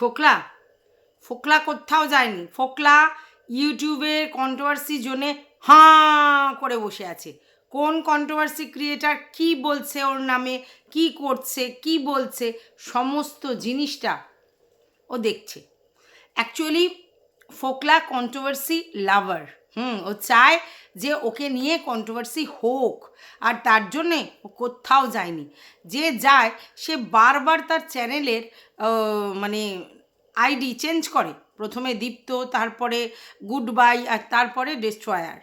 ফোকলা? ফোকলা কোথাও যায়নি। ফোকলা ইউটিউবে কন্ট্রোভার্সি জোনে হাঁ করে বসে আছে। কোন কন্ট্রোভার্সি ক্রিয়েটার কি বলছে ওর নামে, কি করছে, কি বলছে, সমস্ত জিনিসটা ও দেখছে। অ্যাকচুয়ালি ফোকলা কন্ট্রোভার্সি লাভার হুম, ও চায় যে ওকে নিয়ে কন্ট্রোভার্সি হোক, আর তার জন্যে ও কোথাও যায়নি। যে যায়, সে বারবার তার চ্যানেলের মানে আইডি চেঞ্জ করে। প্রথমে দীপ্ত, তারপরে গুড বাই আর তারপরে ডেস্ট্রয়ার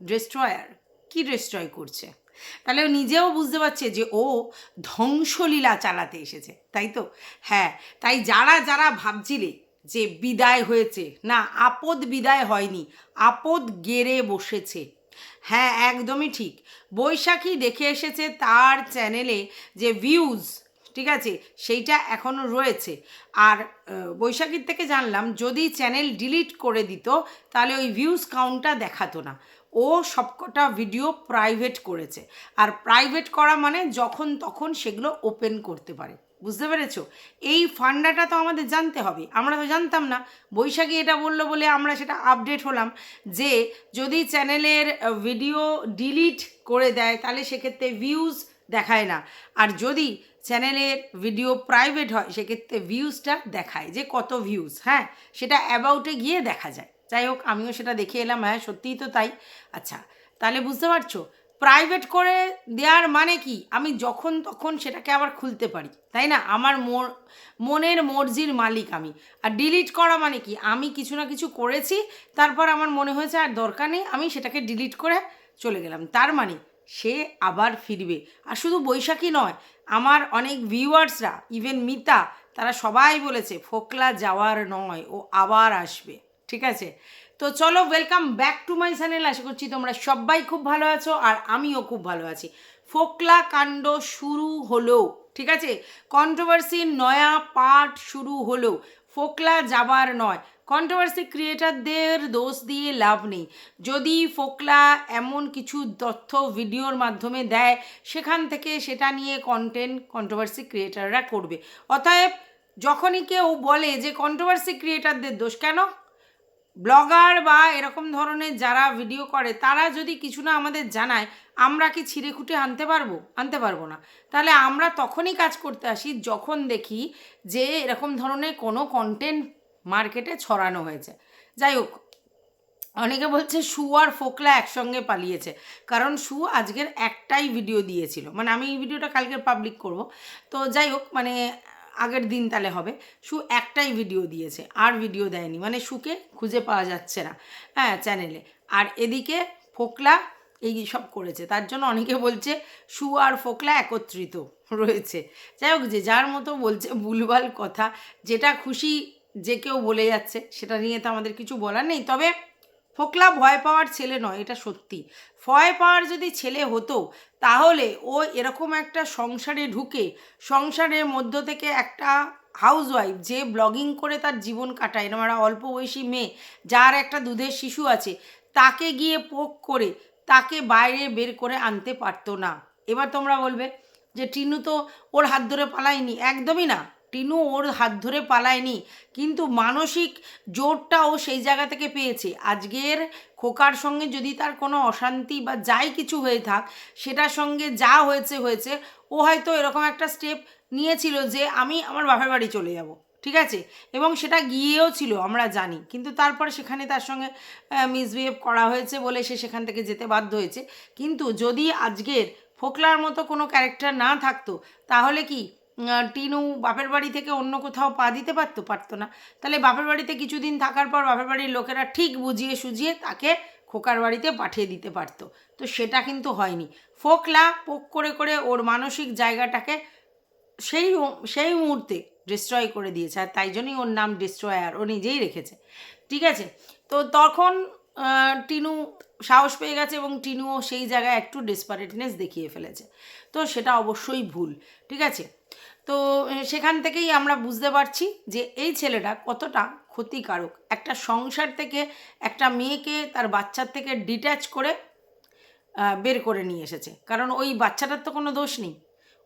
ডেস্ট্রয়ার কি ডেস্ট্রয় করছে? তাহলে নিজেও বুঝতে পারছে যে ও ধ্বংসলীলা চালাতে এসেছে, তাই তো? হ্যাঁ তাই যারা যারা ভাবছিলে যে বিদায় হয়েছে, না, আপদ বিদায় হয়নি, আপদ গেড়ে বসেছে হ্যাঁ একদমই ঠিক। বৈশাখী দেখে এসেছে তার চ্যানেলে যে ভিউজ ঠিক আছে, সেইটা এখনও রয়েছে। আর বৈশাখীর থেকে জানলাম, যদি চ্যানেল ডিলিট করে দিত, তাহলে ওই ভিউজ কাউন্টটা দেখাতো না। ও সবকটা ভিডিও প্রাইভেট করেছে। আর প্রাইভেট করা মানে যখন তখন সেগুলো ওপেন করতে পারে। বুঝতে পেরেছ? এই ফান্ডাটা তো আমাদের জানতে হবে। আমরা তো জানতাম না। বৈশাখী এটা বলল বলে আমরা সেটা আপডেট হলাম যে যদি চ্যানেলের ভিডিও ডিলিট করে দেয়, তাহলে সেক্ষেত্রে ভিউজ দেখায় না। আর যদি চ্যানেলের ভিডিও প্রাইভেট হয়, সেক্ষেত্রে ভিউজটা দেখায় যে কত ভিউজ হ্যাঁ? সেটা অ্যাবাউটে গিয়ে দেখা যায়। যাই হোক, আমিও সেটা দেখে এলাম হ্যাঁ সত্যিই তো তাই। আচ্ছা তাহলে বুঝতে পারছ? প্রাইভেট করে দেওয়ার মানে কি? আমি যখন তখন সেটাকে আবার খুলতে পারি, তাই না? আমার মোর, মনের মর্জির মালিক আমি। আর ডিলিট করা মানে কি? আমি কিছু না কিছু করেছি, তারপর আমার মনে হয়েছে আর দরকার নেই, আমি সেটাকে ডিলিট করে চলে গেলাম। তার মানে সে আবার ফিরবে। আর শুধু বৈশাখী নয়, আমার অনেক ভিউয়ার্সরা ইভেন মিতা, তারা সবাই বলেছে, ফোকলা যাওয়ার নয়, ও আবার আসবে। ঠিক আছে? তো চলো welcome back to my channel আশা করছি তোমরা সবাই খুব ভালো আছো আর আমিও খুব ভালো আছি। ফোকলা কাণ্ড শুরু হলো, ঠিক আছে? কন্ট্রোভার্সির নয়া পার্ট শুরু হলো। ফোকলা যাবার নয়। কন্ট্রোভার্সি ক্রিয়েটারদের দোষ দিয়ে লাভ নেই। যদি ফোকলা এমন কিছু তথ্য ভিডিওর মাধ্যমে দেয়, সেখান থেকে সেটা নিয়ে কন্টেন্ট কন্ট্রোভার্সি ক্রিয়েটাররা করবে। অতএব, যখনই কেউ বলে যে কন্ট্রোভার্সি ক্রিয়েটারদের দোষ, কেন? ব্লগার বা এরকম ধরনের যারা ভিডিও করে, তারা যদি কিছু না আমাদের জানায়, আমরা কি ছিঁড়ে খুঁটে আনতে পারব? আনতে পারব না। তাহলে আমরা তখনই কাজ করতে আসি যখন দেখি যে এরকম ধরনের কোনো কন্টেন্ট মার্কেটে ছড়ানো হয়েছে। যাই হোক, অনেকে বলছে শু আর ফোকলা একসঙ্গে পালিয়েছে। কারণ শু আজকের একটাই ভিডিও দিয়েছিল। মানে আমি এই ভিডিওটা কালকে পাবলিক করব। তো যাই হোক মানে আগের দিন তাহলে হবে। শু একটাই ভিডিও দিয়েছে, আর ভিডিও দেয়নি। মানে শুকে খুঁজে পাওয়া যাচ্ছে না হ্যাঁ চ্যানেলে আর এদিকে ফোকলা এই সব করেছে। তার জন্য অনেকে বলছে শু আর ফোকলা একত্রিত রয়েছে। যাই হোক, যে যার মতো বলছে ভুলভাল কথা, যেটা খুশি যে কেউ বলে যাচ্ছে, সেটা নিয়ে তো আমাদের কিছু বলার নেই। তবে ফোকলা ভয় পাওয়ার ছেলে নয়, এটা সত্যি। ভয় পাওয়ার যদি ছেলে হতো, তাহলে ও এরকম একটা সংসারে ঢুকে, সংসারের মধ্য থেকে একটা হাউসওয়াইফ যে ব্লগিং করে তার জীবন কাটায় এরকম একটা অল্প বয়সী মেয়ে, যার একটা দুধের শিশু আছে, তাকে গিয়ে পোক করে, তাকে বাইরে বের করে আনতে পারতো না। এবার তোমরা বলবে যে টিনু তো ওর হাত ধরে পালায়নি, একদমই না। টিনু ওর হাত ধরে পালায়নি, কিন্তু মানসিক জোরটা ও সেই জায়গা থেকে পেয়েছে। আজকের খোকার সঙ্গে যদি তার কোনো অশান্তি বা যাই কিছু হয়ে থাক, সেটার সঙ্গে যা হয়েছে হয়েছে। ও হয়তো এরকম একটা স্টেপ নিয়েছিল যে আমি আমার বাপের বাড়ি চলে যাব, ঠিক আছে? এবং সেটা গিয়েও ছিল, আমরা জানি। কিন্তু তারপর সেখানে তার সঙ্গে মিসবিহেভ করা হয়েছে বলে সে সেখান থেকে যেতে বাধ্য হয়েছে। কিন্তু যদি আজকের ফোকলার মতো কোনো ক্যারেক্টার না থাকতো, তাহলে কি টিনু বাপের বাড়ি থেকে অন্য কোথাও পা দিতে পারতো? পারতো না। তাহলে বাপের বাড়িতে কিছুদিন থাকার পর বাপের বাড়ির লোকেরা ঠিক বুঝিয়ে সুঝিয়ে তাকে খোকার বাড়িতে পাঠিয়ে দিতে পারতো। তো সেটা কিন্তু হয়নি। ফোকলা পোক করে করে ওর মানসিক জায়গাটাকে সেই সেই মুহূর্তে ডিস্ট্রয় করে দিয়েছে, আর তাই জন্যই ওর নাম ডিস্ট্রয়ার ও নিজেই রেখেছে। ঠিক আছে? তো তখন টিনু সাহস পেয়ে গেছে এবং টিনুও সেই জায়গায় একটু ডেসপারেটনেস দেখিয়ে ফেলেছে। তো সেটা অবশ্যই ভুল। ঠিক আছে? তো সেখান থেকেই আমরা বুঝতে পারছি যে এই ছেলেটা কতটা ক্ষতিকারক। একটা সংসার থেকে একটা মেয়েকে তার বাচ্চার থেকে ডিট্যাচ করে বের করে নিয়ে এসেছে। কারণ ওই বাচ্চাটার তো কোনো দোষ নেই।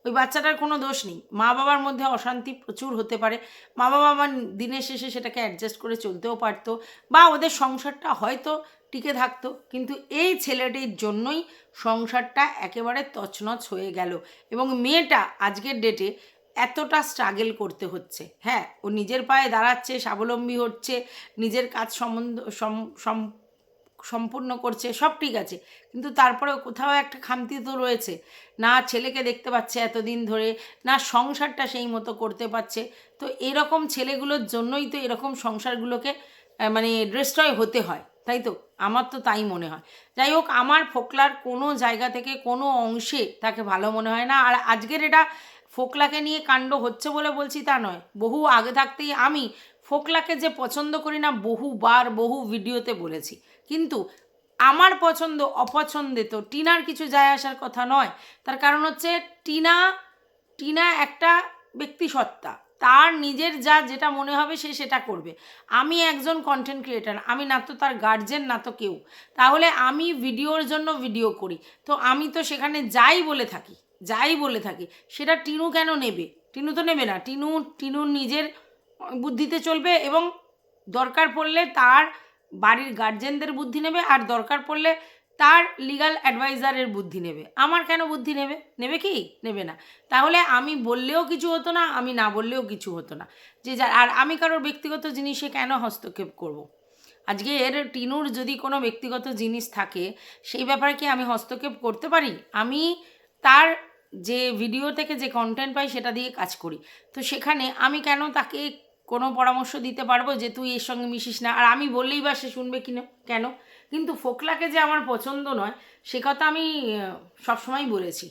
ওই বাচ্চাটার কোনো দোষ নেই। মা বাবার মধ্যে অশান্তি প্রচুর হতে পারে। মা বাবা আমার দিনের শেষে সেটাকে অ্যাডজাস্ট করে চলতেও পারতো বা ওদের সংসারটা হয়তো টিকে থাকতো। কিন্তু এই ছেলেটির জন্যই সংসারটা একেবারে তছনছ হয়ে গেল। এবং মেয়েটা আজকের ডেটে এতটা স্ট্রাগেল করতে হচ্ছে। হ্যাঁ ও নিজের পায়ে দাঁড়াচ্ছে, স্বাবলম্বী হচ্ছে, নিজের কাজ সম্বন্ধ, সম- সম- সম্পূর্ণ করছে, সব ঠিক আছে। কিন্তু তারপরেও কোথাও একটা খামতি তো রয়েছে। না, ছেলেকে দেখতে পাচ্ছে এতদিন ধরে, না, সংসারটা সেই মতো করতে পারছে। তো এরকম ছেলেগুলোর জন্যই তো এরকম সংসারগুলোকে মানে ডিস্ট্রয় হতে হয়, তাই তো? আমার তো তাই মনে হয়। যাই হোক, আমার ফোকলার কোনো জায়গা থেকে কোনো অংশে তাকে ভালো মনে হয় না। আর আজকের এটা ফোকলাকে নিয়ে কাণ্ড হচ্ছে বলে বলছি তা নয়। বহু আগে থাকতেই আমি ফোকলাকে যে পছন্দ করি না বহুবার বহু ভিডিওতে বলেছি। কিন্তু আমার পছন্দ, অপছন্দে তো টিনার কিছু যায় আসার কথা নয়। তার কারণ হচ্ছে টিনা টিনা একটা ব্যক্তিসত্তা। তার নিজের যা যেটা মনে হবে সে সেটা করবে। আমি একজন কন্টেন্ট ক্রিয়েটার আমি না তো তার গার্জেন না তো কেউ। তাহলে আমি ভিডিওর জন্য ভিডিও করি। তো আমি তো সেখানে যাই বলে থাকি। যাই বলে থাকি, সেটা টিনু কেন নেবে? টিনু তো নেবে না। টিনু টিনুর নিজের বুদ্ধিতে চলবে এবং দরকার পড়লে তার বাড়ির গার্জেনদের বুদ্ধি নেবে আর দরকার পড়লে তার লিগাল অ্যাডভাইজারের বুদ্ধি নেবে। আমার কেন বুদ্ধি নেবে? নেবে কি? নেবে না। তাহলে আমি বললেও কিছু হতো না, আমি না বললেও কিছু হতো না। যে যা, আর আমি কারোর ব্যক্তিগত জিনিসে কেন হস্তক্ষেপ করব। আজকে এর টিনুর যদি কোনো ব্যক্তিগত জিনিস থাকে, সেই ব্যাপারে কি আমি হস্তক্ষেপ করতে পারি? আমি তার যে ভিডিও থেকে যে কন্টেন্ট পাই সেটা দিয়ে কাজ করি। তো সেখানে আমি কেন তাকে কোনো পরামর্শ দিতে পারব যে তুই এর সঙ্গে মিশিস না? আর আমি বললেই বা সে শুনবে কিনা, কেন? কিন্তু ফোকলাকে যে আমার পছন্দ নয়, সে কথা আমি সবসময় বলেছি।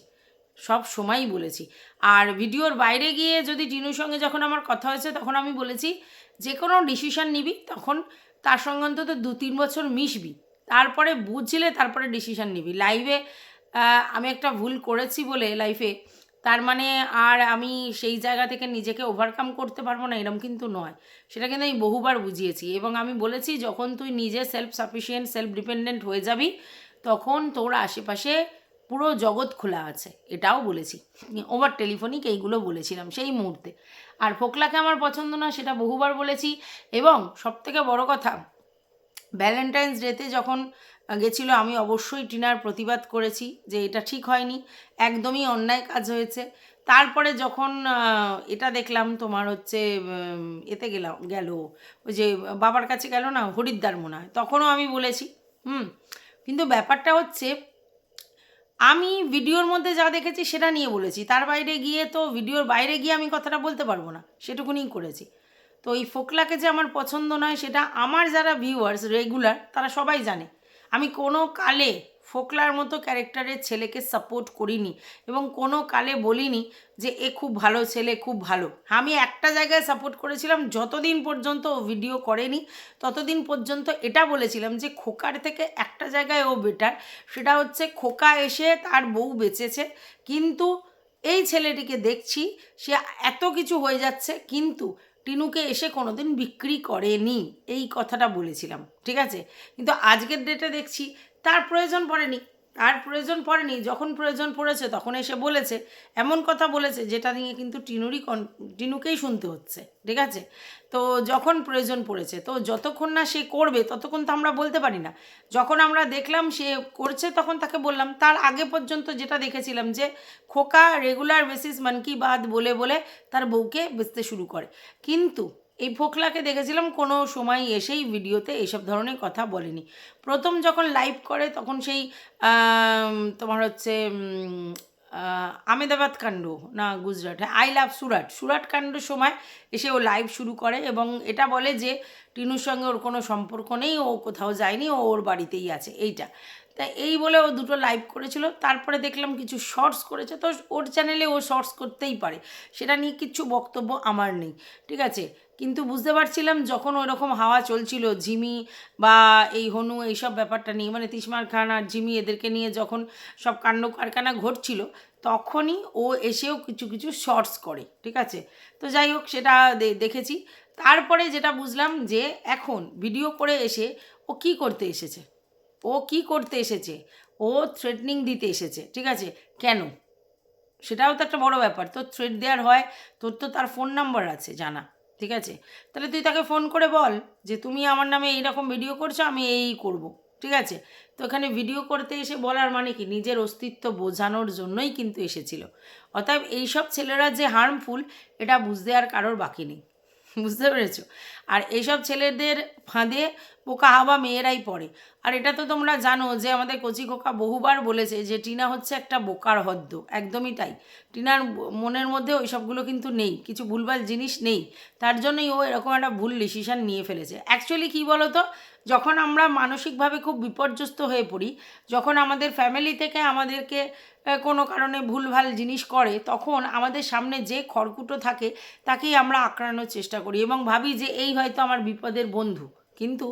সব সময়ই বলেছি। আর ভিডিওর বাইরে গিয়ে যদি টিনুর সঙ্গে যখন আমার কথা হয়েছে, তখন আমি বলেছি, যে কোনো ডিসিশন নিবি, তখন তার সঙ্গে অন্তত দু তিন বছর মিশবি। তারপরে বুঝলে তারপরে ডিসিশান নিবি। লাইভে আমি একটা ভুল করেছি বলে লাইফে তার মানে আর আমি সেই জায়গা থেকে নিজেকে ওভারকাম করতে পারব না, এরম কিন্তু নয়। সেটা কিন্তু আমি বহুবার বুঝিয়েছি এবং আমি বলেছি, যখন তুই নিজে সেলফ সাফিসিয়েন্ট সেলফ ডিপেন্ডেন্ট হয়ে যাবি, তখন তোর আশেপাশে পুরো জগৎ খোলা আছে। এটাও বলেছি। ওভার টেলিফোনিক এইগুলো বলেছিলাম সেই মুহূর্তে। আর ফোকলাকে আমার পছন্দ না, সেটা বহুবার বলেছি। এবং সবথেকে বড় কথা ভ্যালেন্টাইন্স ডেতে যখন গেছিল আমি অবশ্যই টিনার প্রতিবাদ করেছি যে এটা ঠিক হয়নি, একদমই অন্যায় কাজ হয়েছে। তারপরে যখন এটা দেখলাম তোমার হচ্ছে এতে গেলাম, গেল, ওই যে বাবার কাছে গেল না, হরিদ্বার মনে হয়, তখনও আমি বলেছি, হুম, কিন্তু ব্যাপারটা হচ্ছে, আমি ভিডিওর মধ্যে যা দেখেছি সেটা নিয়ে বলেছি, তার বাইরে গিয়ে তো ভিডিওর বাইরে গিয়ে আমি কথাটা বলতে পারব না, সেটুকুনি করেছি। তো এই ফোকলাকে যে আমার পছন্দ নয়, সেটা আমার যারা ভিউয়ার্স রেগুলার তারা সবাই জানে। আমি কোনো কালে ফোকলার মতো ক্যারেক্টারের ছেলেকে সাপোর্ট করিনি এবং কোনো কালে বলিনি যে এ খুব ভালো ছেলে, খুব ভালো। আমি একটা জায়গায় সাপোর্ট করেছিলাম, যতদিন পর্যন্ত ও ভিডিও করেনি, ততদিন পর্যন্ত এটা বলেছিলাম যে খোকার থেকে একটা জায়গায় ও বেটার সেটা হচ্ছে খোকা এসে তার বউ বেঁচেছে, কিন্তু এই ছেলেটিকে দেখছি, সে এত কিছু হয়ে যাচ্ছে, কিন্তু টিনুকে এসে কোনোদিন বিক্রি করেনি। এই কথাটা বলেছিলাম, ঠিক আছে? কিন্তু আজকের ডেটে দেখছি, তার প্রয়োজন পড়েনি। তার প্রয়োজন পড়েনি, যখন প্রয়োজন পড়েছে তখন এসে বলেছে, এমন কথা বলেছে যেটা নিয়ে কিন্তু টিনুরই কন, টিনুকেই শুনতে হচ্ছে, ঠিক আছে? তো যখন প্রয়োজন পড়েছে, তো যতক্ষণ না সে করবে, ততক্ষণ তো আমরা বলতে পারি না। যখন আমরা দেখলাম সে করছে তখন তাকে বললাম, তার আগে পর্যন্ত যেটা দেখেছিলাম যে খোকা রেগুলার বেসিস মান কি বাদ বলে বলে তার বউকে বেচতে শুরু করে। কিন্তু এই ফোকলাকে দেখেছিলাম, কোনো সময় এসেই ভিডিওতে এইসব ধরনের কথা বলেনি। প্রথম যখন লাইভ করে, তখন সেই তোমার হচ্ছে আমেদাবাদ কাণ্ড, না গুজরাট হ্যাঁ আই লাভ সুরাট। সুরাট কাণ্ডর সময় এসে ও লাইভ শুরু করে এবং এটা বলে যে, টিনুর সঙ্গে ওর কোনো সম্পর্ক নেই, ও কোথাও যায়নি, ও ওর বাড়িতেই আছে, এইটা। তা এই বলে ও দুটো লাইভ করেছিল, তারপরে দেখলাম কিছু শর্টস করেছে, তো ওর চ্যানেলে ও শর্টস করতেই পারে। সেটা নিয়ে কিচ্ছু বক্তব্য আমার নেই, ঠিক আছে? কিন্তু বুঝতে পারছিলাম যখন ওরকম হাওয়া চলছিল ঝিমি বা এই হনু এইসব ব্যাপারটা নিয়ে মানে তিসমার খান আর ঝিমি এদেরকে নিয়ে যখন সব কাণ্ড কারখানা ঘটছিল, তখনই ও এসেও কিছু কিছু শর্টস করে, ঠিক আছে? তো যাই হোক, সেটা দেখেছি। তারপরে যেটা বুঝলাম যে এখন ভিডিও করে এসে ও কি করতে এসেছে? ও কি করতে এসেছে? ও থ্রেটনিং দিতে এসেছে, ঠিক আছে? কেন? সেটাও তো একটা বড় ব্যাপার। তোর থ্রেট দেওয়ার হয়, তোর তো তার ফোন নাম্বার আছে, জানা, ঠিক আছে? তাহলে তুই তাকে ফোন করে বল যে, তুমি আমার নামে এইরকম ভিডিও করছ, আমি এই করব ঠিক আছে? তো এখানে ভিডিও করতে এসে বলার মানে কি? নিজের অস্তিত্ব বোঝানোর জন্যই কিন্তু এসেছিল। অতএব এইসব ছেলেরা যে হার্মফুল এটা বুঝতে আর কারোর বাকি নেই। বুঝতে পেরেছ? আর এইসব ছেলেদের ফাঁদে বোকা হাওয়া মেয়েরাই পড়ে। আর এটা তো তোমরা জানো যে আমাদের কচি খোকা বহুবার বলেছে যে টিনা হচ্ছে একটা বোকার হদ্দ। একদমই তাই। টিনার মনের মধ্যে ওই সবগুলো কিন্তু নেই, কিছু ভুলভাল জিনিস নেই। তার জন্যই ও এরকম একটা ভুল ডিসিশান নিয়ে ফেলেছে। অ্যাকচুয়ালি কী বলো তো যখন আমরা মানসিকভাবে খুব বিপর্যস্ত হয়ে পড়ি, যখন আমাদের ফ্যামিলি থেকে আমাদেরকে কোনো কারণে ভুলভাল জিনিস করে, তখন আমাদের সামনে যে খড়কুটো থাকে, তাকেই আমরা আঁকড়ানোর চেষ্টা করি এবং ভাবি যে এই হয়তো আমার বিপদের বন্ধু। কিন্তু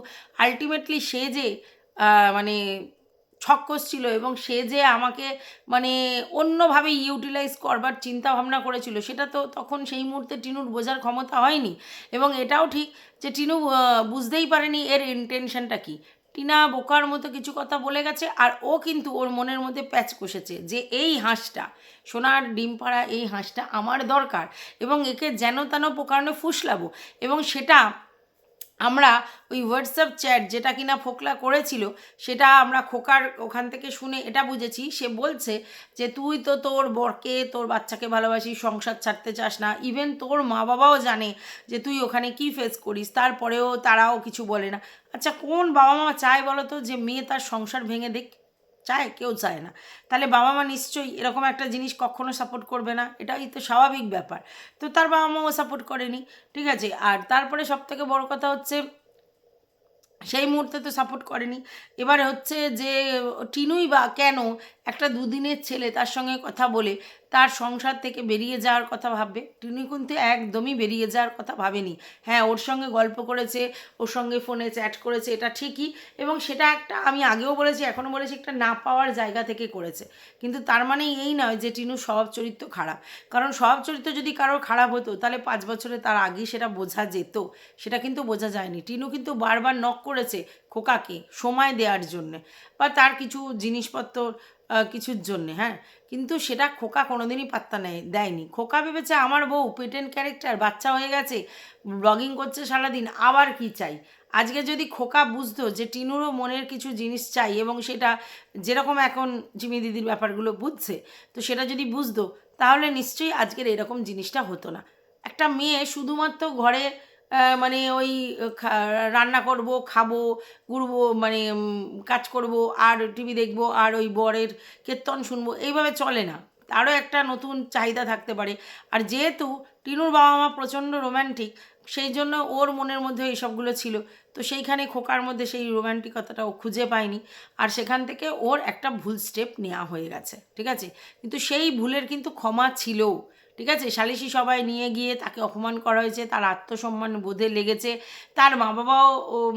আলটিমেটলি সে যে মানে ছক্কস ছিল এবং সে যে আমাকে মানে অন্যভাবে ইউটিলাইজ করবার চিন্তা ভাবনা করেছিল, সেটা তো তখন সেই মুহূর্তে টিনুর বোঝার ক্ষমতা হয়নি। এবং এটাও ঠিক যে টিনু বুঝতেই পারেনি এর ইন্টেনশনটা কী। টিনা বোকার মতো কিছু কথা বলে গেছে আর ও কিন্তু ওর মনের মধ্যে প্যাচ কষেছে যে এই হাঁসটা, সোনার ডিম পাড়া এই হাঁসটা আমার দরকার এবং একে যেন তেন পোকারণে ফুসলাবো এবং সেটা আমরা ওই হোয়াটসঅ্যাপ চ্যাট যেটা কিনা ফোকলা করেছিল, সেটা আমরা খোকার ওখান থেকে শুনে এটা বুঝেছি। সে বলছে যে, তুই তো তোর বরকে, তোর বাচ্চাকে ভালোবাসি সংসার ছাড়তে চাস না। ইভেন তোর মা বাবাও জানে যে, তুই ওখানে কি ফেস করিস। তারপরেও তারাও কিছু বলে না। আচ্ছা কোন বাবা মা চায় বলো তো যে, মেয়ে তার সংসার ভেঙে দেখ চায়, কেউ চায় না। তাহলে বাবা মা নিশ্চয়ই এরকম একটা জিনিস কখনো সাপোর্ট করবে না, এটাই তো স্বাভাবিক ব্যাপার। তো তার বাবা মাও সাপোর্ট করেনি, ঠিক আছে? আর তারপরে সব থেকে বড় কথা হচ্ছে, সেই মুহূর্তে তো সাপোর্ট করেনি। এবারে হচ্ছে যে, টিনুই বা কেন একটা দুদিনের ছেলে তার সঙ্গে কথা বলে তার সংসার থেকে বেরিয়ে যাওয়ার কথা ভাববে। টিনুই কিন্তু একদমই বেরিয়ে যাওয়ার কথা ভাবেনি। হ্যাঁ ওর সঙ্গে গল্প করেছে, ওর সঙ্গে ফোনে চ্যাট করেছে, এটা ঠিকই। এবং সেটা একটা, আমি আগেও বলেছি এখনও বলেছি, একটা না পাওয়ার জায়গা থেকে করেছে। কিন্তু তার মানে এই নয় যে টিনুর স্বভাব চরিত্র খারাপ। কারণ স্বভাব চরিত্র যদি কারোর খারাপ হতো, তাহলে পাঁচ বছরে তার আগেই সেটা বোঝা যেত। সেটা কিন্তু বোঝা যায়নি। টিনু কিন্তু বারবার নক করেছে খোকাকে সময় দেওয়ার জন্যে বা তার কিছু জিনিসপত্র কিছুর জন্যে হ্যাঁ? কিন্তু সেটা খোকা কোনোদিনই পাত্তা নেয়, দেয়নি। খোকা ভেবেছে আমার বউ পেটেন্ট ক্যারেক্টার বাচ্চা হয়ে গেছে ব্লগিং করছে সারাদিন, আবার কি চাই? আজকে যদি খোকা বুঝতো যে টিনুরও মনের কিছু জিনিস চাই এবং সেটা যেরকম এখন জিমি দিদির ব্যাপারগুলো বুঝছে, তো সেটা যদি বুঝতো, তাহলে নিশ্চয়ই আজকের এরকম জিনিসটা হতো না। একটা মেয়ে শুধুমাত্র ঘরে মানে ওই রান্না করব, খাব, ঘুরবো মানে কাজ করব, আর টিভি দেখব, আর ওই বরের কীর্তন শুনব, এইভাবে চলে না। তারও একটা নতুন চাহিদা থাকতে পারে। আর যেহেতু টিনুর বাবা মা প্রচণ্ড রোম্যান্টিক সেই জন্য ওর মনের মধ্যে এইসবগুলো ছিল। তো সেইখানে খোকার মধ্যে সেই রোম্যান্টিকতাটা ও খুঁজে পায়নি। আর সেখান থেকে ওর একটা ভুল স্টেপ নেওয়া হয়ে গেছে, ঠিক আছে? কিন্তু সেই ভুলের কিন্তু ক্ষমা ছিলও। ঠিক আছে? সালিশি সবাই নিয়ে গিয়ে তাকে অপমান করা হয়েছে, তার আত্মসম্মান বোধে লেগেছে, তার মা বাবাও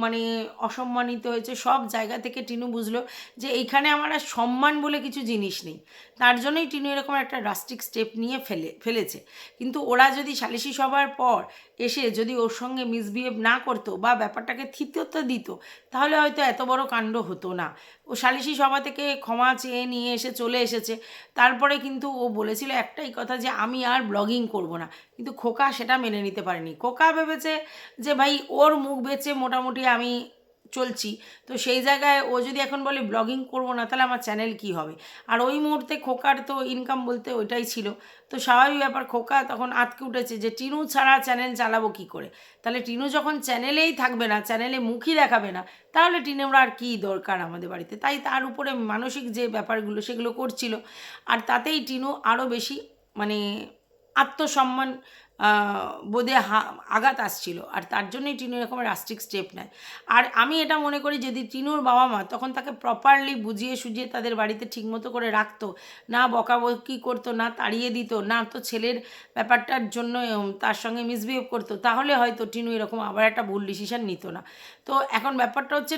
মানে অসম্মানিত হয়েছে, সব জায়গা থেকে টিনু বুঝলো যে এইখানে আমার আর সম্মান বলে কিছু জিনিস নেই। তার জন্যই টিনু এরকম একটা রাস্টিক স্টেপ নিয়ে ফেলে, ফেলেছে। কিন্তু ওরা যদি সালিশি সবার পর এসে যদি ওর সঙ্গে মিসবিহেভ না করতো বা ব্যাপারটাকে থিতত্ব দিত, তাহলে হয়তো এত বড় কাণ্ড হতো না। ও সালিশি সভা থেকে ক্ষমা চেয়ে নিয়ে এসে চলে এসেছে। তারপরে কিন্তু ও বলেছিল একটাই কথা যে, আমি আর ব্লগিং করব না। কিন্তু খোকা সেটা মেনে নিতে পারেনি। খোকা ভেবেছে যে, ভাই, ওর মুখ বেচে মোটামুটি আমি চলছি। তো সেই জায়গায় ও যদি এখন বলে ব্লগিং করব না, তাহলে আমার চ্যানেল কি হবে? আর ওই মুহূর্তে খোকার তো ইনকাম বলতে ওইটাই ছিল। তো স্বাভাবিক ব্যাপার, খোকা তখন আটকে উঠেছে যে, টিনু ছাড়া চ্যানেল চালাবো কি করে? তাহলে টিনু যখন চ্যানেলেই থাকবে না চ্যানেলে মুখই দেখাবে না, তাহলে টিনুর আর কী দরকার আমাদের বাড়িতে? তাই তার উপরে মানসিক যে ব্যাপারগুলো, সেগুলো করছিল। আর তাতেই টিনু আরও বেশি মানে আত্মসম্মান বোধে আঘাত আসছিল। আর তার জন্যই টিনু এরকম রাস্ট্রিক স্টেপ নেয়। আর আমি এটা মনে করি, যদি টিনুর বাবা মা তখন তাকে প্রপারলি বুঝিয়ে সুঝিয়ে তাদের বাড়িতে ঠিকমতো করে রাখতো, না বকাবকি করতো, না তাড়িয়ে দিত, না তো ছেলের ব্যাপারটার জন্য তার সঙ্গে মিসবিহেভ করতো, তাহলে হয়তো টিনু এরকম আবার একটা ভুল ডিসিশন নিত না। তো এখন ব্যাপারটা হচ্ছে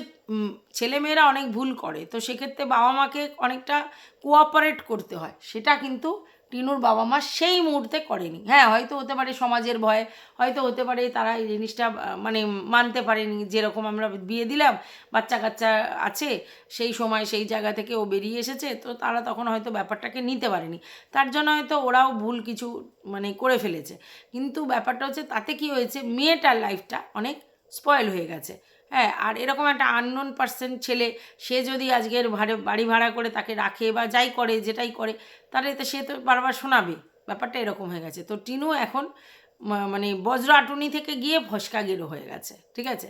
ছেলেমেয়েরা অনেক ভুল করে, তো সেক্ষেত্রে বাবা মাকে অনেকটা কোঅপারেট করতে হয়। সেটা কিন্তু টিনুর বাবা মা সেই মুহূর্তে করেনি। হ্যাঁ হয়তো হতে পারে সমাজের ভয়, হয়তো হতে পারে তারা এই জিনিসটা মানে মানতে পারেনি যেরকম আমরা বিয়ে দিলাম বাচ্চা কাচ্চা আছে, সেই সময় সেই জায়গা থেকে ও বেরিয়ে এসেছে, তো তারা তখন হয়তো ব্যাপারটাকে নিতে পারেনি। তার জন্য হয়তো ওরাও ভুল কিছু মানে করে ফেলেছে। কিন্তু ব্যাপারটা হচ্ছে তাতে কি হয়েছে, মেয়েটার লাইফটা অনেক স্পয়েল হয়ে গেছে। হ্যাঁ আর এরকম একটা আননোন পার্সেন্ট ছেলে, সে যদি আজকের ভাড়ে, বাড়ি ভাড়া করে তাকে রাখে বা যাই করে, যেটাই করে, তাহলে তো সে তো বারবার শোনাবে। ব্যাপারটা এরকম হয়ে গেছে। তো টিনু এখন মানে বজ্র আটুনি থেকে গিয়ে ফসকা গেরো হয়ে গেছে, ঠিক আছে?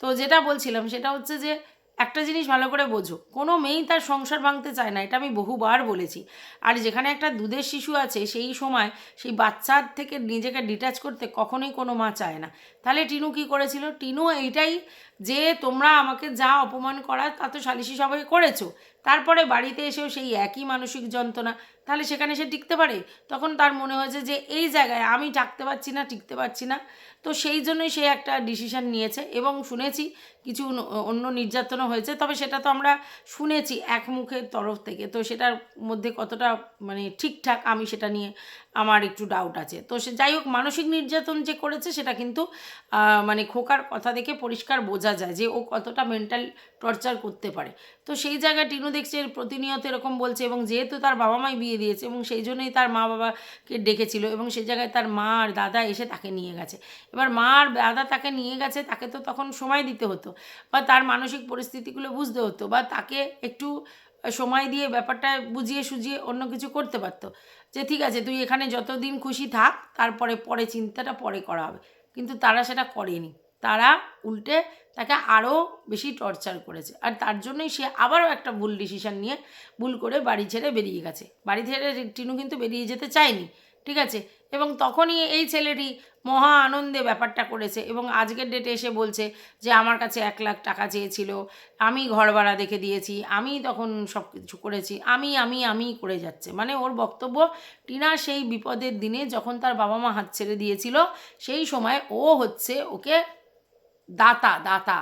তো যেটা বলছিলাম সেটা হচ্ছে যে একটা জিনিস ভালো করে বোঝো। কোনো মেয়েই তার সংসার ভাঙতে চায় না, এটা আমি বহুবার বলেছি। আর যেখানে একটা দুধের শিশু আছে, সেই সময় সেই বাচ্চার থেকে নিজেকে ডিট্যাচ করতে কখনোই কোনো মা চায় না। তাহলে টিনু কি করেছিল? টিনু এইটাই যে তোমরা আমাকে যা অপমান করার তা তো সালিশি সবাই করেছ। তারপরে বাড়িতে এসেও সেই একই মানসিক যন্ত্রণা। তাহলে সেখানে সে টিকতে পারে? তখন তার মনে হয়েছে যে, এই জায়গায় আমি থাকতে পারছি না, টিকতে পারছি না। তো সেই জন্যই সে একটা ডিসিশন নিয়েছে এবং শুনেছি কিছু অন্য নির্যাতনও হয়েছে, তবে সেটা তো আমরা শুনেছি এক মুখের তরফ থেকে। তো সেটার মধ্যে কতটা মানে ঠিকঠাক আমি সেটা নিয়ে আমার একটু ডাউট আছে। তো সে যাই হোক, মানসিক নির্যাতন যে করেছে সেটা কিন্তু মানে খোকার কথা দেখে পরিষ্কার বোঝা যায় যে ও কতটা মেন্টাল টর্চার করতে পারে। তো সেই জায়গায় টিনু দেখছে প্রতিনিয়ত এরকম বলছে এবং যেহেতু তার বাবা মাই বিয়ে দিয়েছে এবং সেই জন্যই তার মা বাবাকে ডেকেছিল এবং সেই জায়গায় তার মা আর দাদা এসে তাকে নিয়ে গেছে। এবার মা আর দাদা তাকে নিয়ে গেছে, তাকে তো তখন সময় দিতে হতো। বা তার মানসিক পরিস্থিতিগুলো বুঝতে হতো বা তাকে একটু সময় দিয়ে ব্যাপারটা বুঝিয়ে সুঝিয়ে অন্য কিছু করতে পারতো। যে ঠিক আছে, তুই এখানে যতদিন খুশি থাক, তারপরে, পরে চিন্তাটা পরে করা হবে। কিন্তু তারা সেটা করেনি। তারা উল্টে তাকে আরও বেশি টর্চার করেছে। আর তার জন্যই সে আবারও একটা ভুল ডিসিশান নিয়ে ভুল করে বাড়ি ছেড়ে বেরিয়ে গেছে। বাড়ি ছেড়ে টিনু কিন্তু বেরিয়ে যেতে চায়নি। ঠিক আছে? এবং তখনই এই ছেলেটি মহা আনন্দে ব্যাপারটা করেছে এবং আজকের ডেটে এসে বলছে যে, আমার কাছে এক লাখ টাকা চেয়েছিল, আমি ঘর ভাড়া দেখে দিয়েছি, আমি তখন সব কিছু করেছি, আমি আমি আমি করে যাচ্ছে। মানে ওর বক্তব্য, টিনা সেই বিপদের দিনে যখন তার বাবা মা হাত ছেড়ে দিয়েছিল, সেই সময় ও হচ্ছে ওকে দাতা দাতা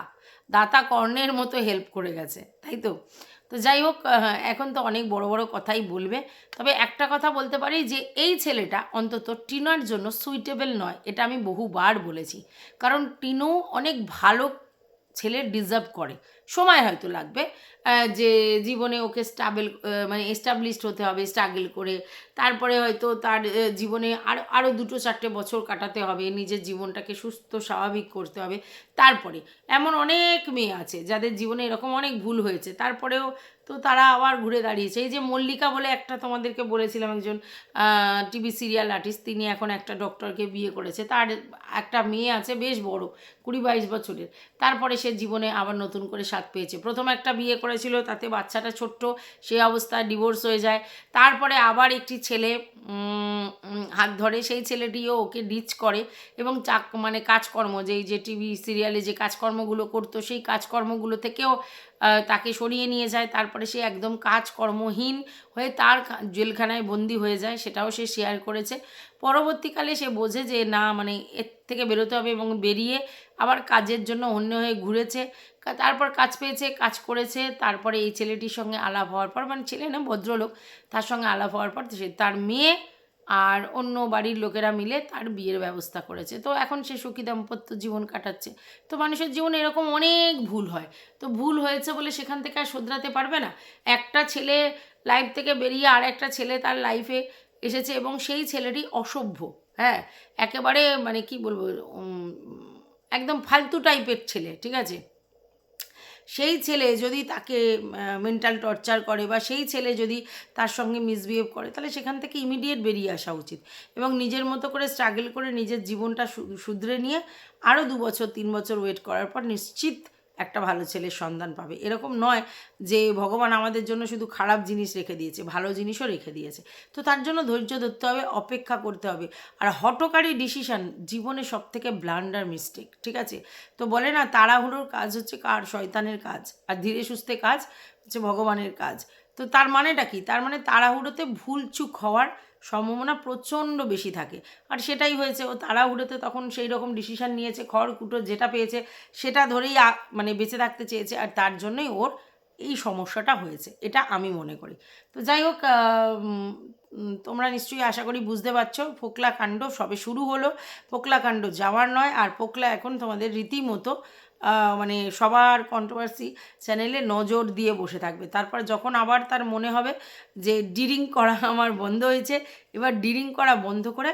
দাতা কর্ণের মতো হেল্প করে গেছে, তাই তো? তো যাই হোক এখন তো অনেক বড় বড় কথাই বলবে। তবে একটা কথা বলতে পারি যে, এই ছেলেটা অন্তত টিনার জন্য সুইটেবল নয়, এটা আমি বহুবার বলেছি। কারণ টিনু অনেক ভালো ছেলে ডিজার্ভ করে। সময় হয়তো লাগবে যে জীবনে ওকে স্টাবেল মানে এস্টাবলিশড হতে হবে স্ট্রাগল করে। তারপরে হয়তো তার জীবনে আরও আরও দুটো চারটে বছর কাটাতে হবে, নিজের জীবনটাকে সুস্থ, স্বাভাবিক করতে হবে। তারপরে এমন অনেক মেয়ে আছে যাদের জীবনে এরকম অনেক ভুল হয়েছে। তারপরেও তো তারা আবার ঘুরে দাঁড়িয়েছে। এই যে মল্লিকা বলে একটা তোমাদেরকে বলেছিলাম একজন টিভি সিরিয়াল আর্টিস্ট, তিনি এখন একটা ডক্টরকে বিয়ে করেছে। তার একটা মেয়ে আছে, বেশ বড়, কুড়ি বাইশ বছরের। তারপরে সে জীবনে আবার নতুন করে স্বাদ পেয়েছে। প্রথম একটা বিয়ে করেছিল, তাতে বাচ্চাটা ছোট্ট সেই অবস্থায় ডিভোর্স হয়ে যায়। তারপরে আবার একটি ছেলে হাত ধরে, সেই ছেলেটিও ওকে ডিচ করে এবং চাক মানে কাজকর্ম, যেই যে টিভি সিরিয়ালে যে কাজকর্মগুলো করতো, সেই কাজকর্মগুলো থেকেও তাকে সরিয়ে নিয়ে যায়, তারপরে সে একদম কাজকর্মহীন হয়ে তার জেলখানায় বন্দি হয়ে যায়, সেটাও সে শেয়ার করেছে। পরবর্তীকালে সে বোঝে যে না মানে এর থেকে বেরোতে হবে এবং বেরিয়ে আবার কাজের জন্য অন্য হয়ে ঘুরেছে। তারপর কাজ পেয়েছে, কাজ করেছে, তারপরে এই ছেলেটির সঙ্গে আলাপ হওয়ার পর মানে ছেলে না, ভদ্রলোক, তার সঙ্গে আলাপ হওয়ার পর সে, তার মেয়ে আর অন্য বাড়ির লোকেরা মিলে তার বিয়ের ব্যবস্থা করেছে। তো এখন সে সুখী দাম্পত্য জীবন কাটাচ্ছে। তো মানুষের জীবনে এরকম অনেক ভুল হয়। তো ভুল হয়েছে বলে সেখান থেকে আর শোধরাতে পারবে না। একটা ছেলে লাইফ থেকে বেরিয়ে আর একটা ছেলে তার লাইফে এসেছে এবং সেই ছেলেটি অসভ্য হ্যাঁ? একেবারে মানে কি বলব একদম ফালতু টাইপের ছেলে, ঠিক আছে? সেই ছেলে যদি তাকে মেন্টাল টর্চার করে বা সেই ছেলে যদি তার সঙ্গে মিসবিহেভ করে, তাহলে সেখান থেকে ইমিডিয়েট বেরিয়ে আসা উচিত। এবং নিজের মতো করে স্ট্রাগল করে নিজের জীবনটা শুধরে নিয়ে আরও দু বছর, তিন বছর ওয়েট করার পর নিশ্চিত একটা ভালো ছেলের সন্ধান পাবে। এরকম নয় যে ভগবান আমাদের জন্য শুধু খারাপ জিনিস রেখে দিয়েছে, ভালো জিনিসও রেখে দিয়েছে। তো তার জন্য ধৈর্য ধরতে হবে, অপেক্ষা করতে হবে। আর হটকারী ডিসিশন জীবনে সব থেকে ব্লান্ডার মিস্টেক ঠিক আছে? তো বলে না, তাড়াহুড়োর কাজ হচ্ছে কার? শয়তানের কাজ। আর ধীরে সুস্থে কাজ হচ্ছে ভগবানের কাজ। তো তার মানেটা কি? তার মানে তাড়াহুড়োতে ভুল চুক হওয়ার সম্ভাবনা প্রচণ্ড বেশি থাকে। আর সেটাই হয়েছে, ও তাড়াহুড়োতে তখন সেই রকম ডিসিশন নিয়েছে, খড় কুটো যেটা পেয়েছে সেটা ধরেই মানে বেঁচে থাকতে চেয়েছে আর তার জন্যই ওর এই সমস্যাটা হয়েছে, এটা আমি মনে করি। তো যাই হোক তোমরা নিশ্চয়ই আশা করি বুঝতে পারছ ফোকলা কাণ্ড সবে শুরু হলো। ফোকলা কাণ্ড যাওয়ার নয়, আর ফোকলা এখন তোমাদের রীতিমতো মানে সবার কন্ট্রোভার্সি চ্যানেলে নজর দিয়ে বসে থাকবে। তারপর যখন আবার তার মনে হবে যে ডিরিং করা আমার বন্ধ হয়েছে, এবার ডিরিং করা বন্ধ করে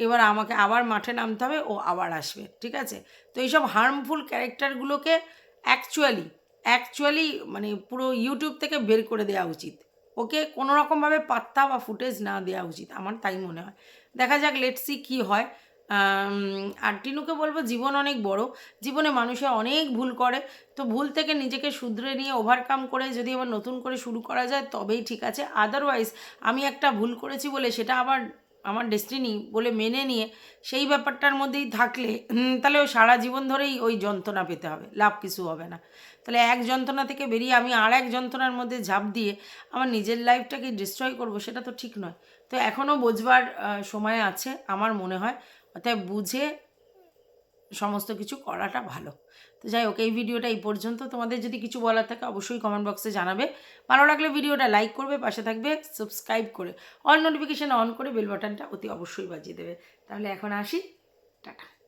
এবার আমাকে আবার মাঠে নামতে হবে, ও আবার আসবে, ঠিক আছে? তো এইসব হার্মফুল ক্যারেক্টারগুলোকে অ্যাকচুয়ালি অ্যাকচুয়ালি মানে পুরো ইউটিউব থেকে বের করে দেওয়া উচিত। ওকে কোনো রকমভাবে পাত্তা বা ফুটেজ না দেওয়া উচিত, আমার তাই মনে হয়। দেখা যাক লেটসি কী হয়। আর টিনুকে বলব জীবন অনেক বড়। জীবনে মানুষে অনেক ভুল করে, তো ভুল থেকে নিজেকে শুধরে নিয়ে ওভারকাম করে যদি আবার নতুন করে শুরু করা যায়, তবেই ঠিক আছে। আদারওয়াইজ আমি একটা ভুল করেছি বলে সেটা আবার আমার ডেস্টিনি বলে মেনে নিয়ে সেই ব্যাপারটার মধ্যেই থাকলে তাহলে ও সারা জীবন ধরেই ওই যন্ত্রণা পেতে হবে, লাভ কিছু হবে না। তাহলে এক যন্ত্রণা থেকে বেরিয়ে আমি আর এক যন্ত্রণার মধ্যে ঝাঁপ দিয়ে আমার নিজের লাইফটাকে ডিস্ট্রয় করব, সেটা তো ঠিক নয়। তো এখনও বোঝবার সময় আছে, আমার মনে হয়। অতএব বুঝে সমস্ত কিছু করাটা ভালো। তো যাই হোক, এই ভিডিওটা এই পর্যন্ত। তোমাদের যদি কিছু বলার থাকে অবশ্যই কমেন্ট বক্সে জানাবে। ভালো লাগলে ভিডিওটা লাইক করবে, পাশে থাকবে সাবস্ক্রাইব করে। অল নোটিফিকেশান অন করে বেল বাটনটা অতি অবশ্যই বাজিয়ে দেবে। তাহলে এখন আসি। টাটা।